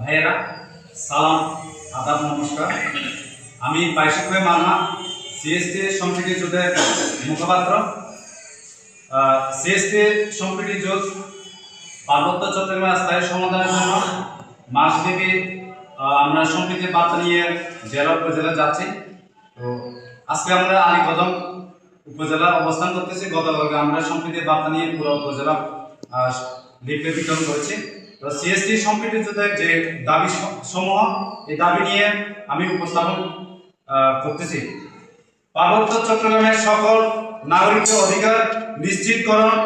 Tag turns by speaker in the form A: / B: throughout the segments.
A: ভাইয়েরা, সালাম, আদাব, নমস্কার। আমি বাইশে মামা সিএসটি সম্প্রীতি যুদ্ধের মুখপাত্র। সিএসটি সম্প্রীতি যুদ্ধ পার্বত্য চট্টগ্রাম স্থায়ী সমাধানের জন্য মাসব্যাপী আমরা সম্প্রীতি বার্তা নিয়ে জেলা উপজেলা যাচ্ছি। তো আজকে আমরা আলীকদম উপজেলা অবস্থান করতেছি। গতকালকে আমরা সম্প্রীতি বার্তা নিয়ে পুরো উপজেলা লিফলে বিতরণ করেছি। সিএসটি সম্প্রীতি যুদ্ধের যে দাবি সমূহ, এই দাবি নিয়ে আমি উপস্থাপন করতেছি। পার্বত্য চট্টগ্রামের সকল নাগরিকের অধিকার নিশ্চিতকরণ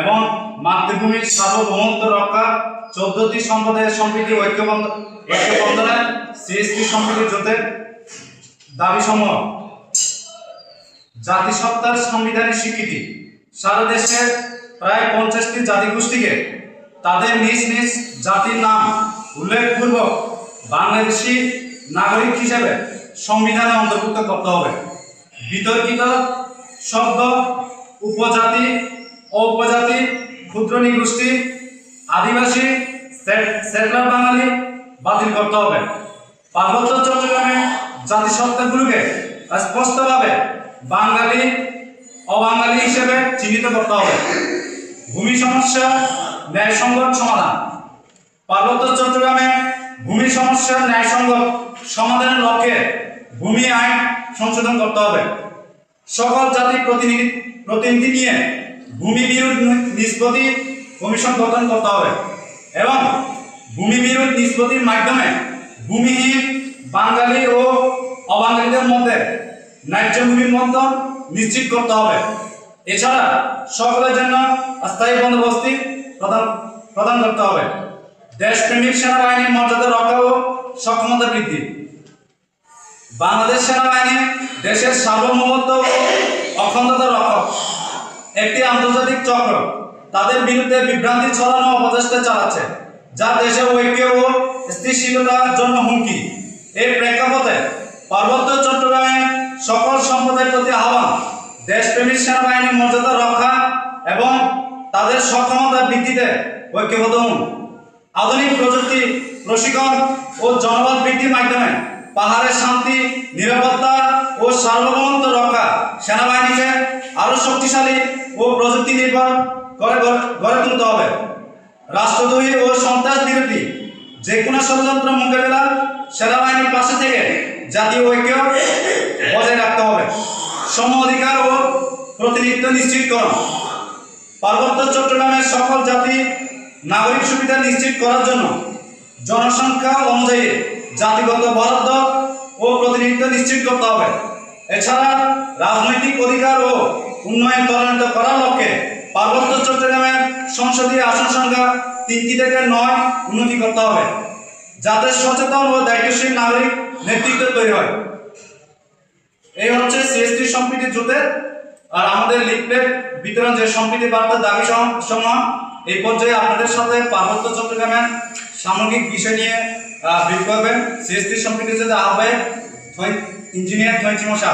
A: এবং মাতৃভূমির সার্বভৌমত্ব রক্ষা চোদ্দটি সম্প্রদায়ের সম্প্রীতি ঐক্যবন্ধ, ঐক্যবন্ধনে সিএসটি সম্প্রীতি যুদ্ধের দাবি সমূহ। জাতিসত্তার সাংবিধানিক স্বীকৃতি। সারা দেশের প্রায় পঞ্চাশটি জাতিগোষ্ঠীকে তাদের নিজ নিজ জাতির নাম উল্লেখপূর্বক বাংলাদেশি নাগরিক হিসেবে সংবিধানে অন্তর্ভুক্ত করতে হবে। বিতর্কিত শব্দ, উপজাতি উপজাতি ক্ষুদ্র নিগোষ্ঠী, আদিবাসী সেটলার বাঙালি বাতিল করতে হবে। পার্বত্য চট্টগ্রামে জাতিসত্তাগুলোকে স্পষ্টভাবে বাঙালি, অবাঙালি হিসেবে চিহ্নিত করতে হবে। ভূমি সমস্যা ন্যায়সঙ্গত সমাধান। পার্বত্য চট্টগ্রামে ভূমি সমস্যা ন্যায়সঙ্গত সমাধানের লক্ষ্যে ভূমি আইন সংশোধন করতে হবে। সকল জাতির প্রতিনিধি প্রতিনিধি নিয়ে ভূমি বিরোধ নিষ্পত্তি কমিশন গঠন করতে হবে এবং ভূমি বিরোধ নিষ্পত্তির মাধ্যমে ভূমিহীন বাঙালি ও অবাঙালিদের মধ্যে ন্যায্য ভূমির বন্টন নিশ্চিত করতে হবে। এছাড়া সকলের জন্য স্থায়ী বন্দোবস্তি প্রদান প্রদান করতে হবে। দেশপ্রেমিক সেনাবাহিনীর মর্যাদা রক্ষা ও সক্ষমতা বৃদ্ধি। বাংলাদেশ সেনাবাহিনী দেশের সার্বভৌমত্ব ও অখণ্ডতা রক্ষক একটি আন্তর্জাতিক চক্র। তাদের বিরুদ্ধে বিভ্রান্তি ছড়ানো অপচেষ্টা চালাচ্ছে, যা দেশের ঐক্য ও স্থিতিশীলতার জন্য হুমকি। এই প্রেক্ষাপটে পার্বত্য চট্টগ্রামে সকল সম্প্রদায়ের প্রতি আহ্বান, দেশপ্রেমিক সেনাবাহিনীর মর্যাদা রক্ষা এবং সক্ষমতা বৃদ্ধিতে ঐক্যবদ্ধ হন আধুনিক প্রযুক্তি, প্রশিক্ষণ ও জনবল বৃদ্ধির মাধ্যমে পাহাড়ের শান্তি, নিরাপত্তা ও সার্বভৌমত্ব রক্ষা সেনাবাহিনীকে আরও শক্তিশালী ও প্রযুক্তি নির্ভর করে গড়ে- তুলতে হবে। রাষ্ট্রদ্রোহী ও সন্ত্রাস বিরোধী যে কোনো ষড়যন্ত্র মোকাবেলা সেনাবাহিনীর পাশে থেকে জাতীয় ঐক্য বজায় রাখতে হবে। সম অধিকার ও প্রতিনিধিত্ব নিশ্চিতকরণ। পার্বত্য চট্টগ্রামের সকল জাতি নাগরিক সুবিধা নিশ্চিত করার জন্য জনসংখ্যা অনুযায়ী জাতিগত বরাদ্দ ও প্রতিনিধিত্ব নিশ্চিত করতে হবে। এছাড়া রাজনৈতিক অধিকার ও উন্নয়ন ত্বরান্বিত করার লক্ষ্যে পার্বত্য চট্টগ্রামের সংসদীয় আসন সংখ্যা তিনটি থেকে নয় উন্নতি করতে হবে, যাতে সচেতন ও দায়িত্বশীল নাগরিক নেতৃত্ব তৈরি হয়। এই হচ্ছে সিএসটি সম্প্রীতি জোটের আর আমাদের লিফলেট বিতরণ যে সম্প্রীতি বার্তা দাবি সম- সমূহ, এই পর্যায়ে আপনাদের সাথে পার্বত্য চট্টগ্রামের সামগ্রিক বিষয় নিয়ে করবেন। সিএসটি সম্প্রীতি যাতে আহ্বায়ক ইঞ্জিনিয়ার থৈচিমশা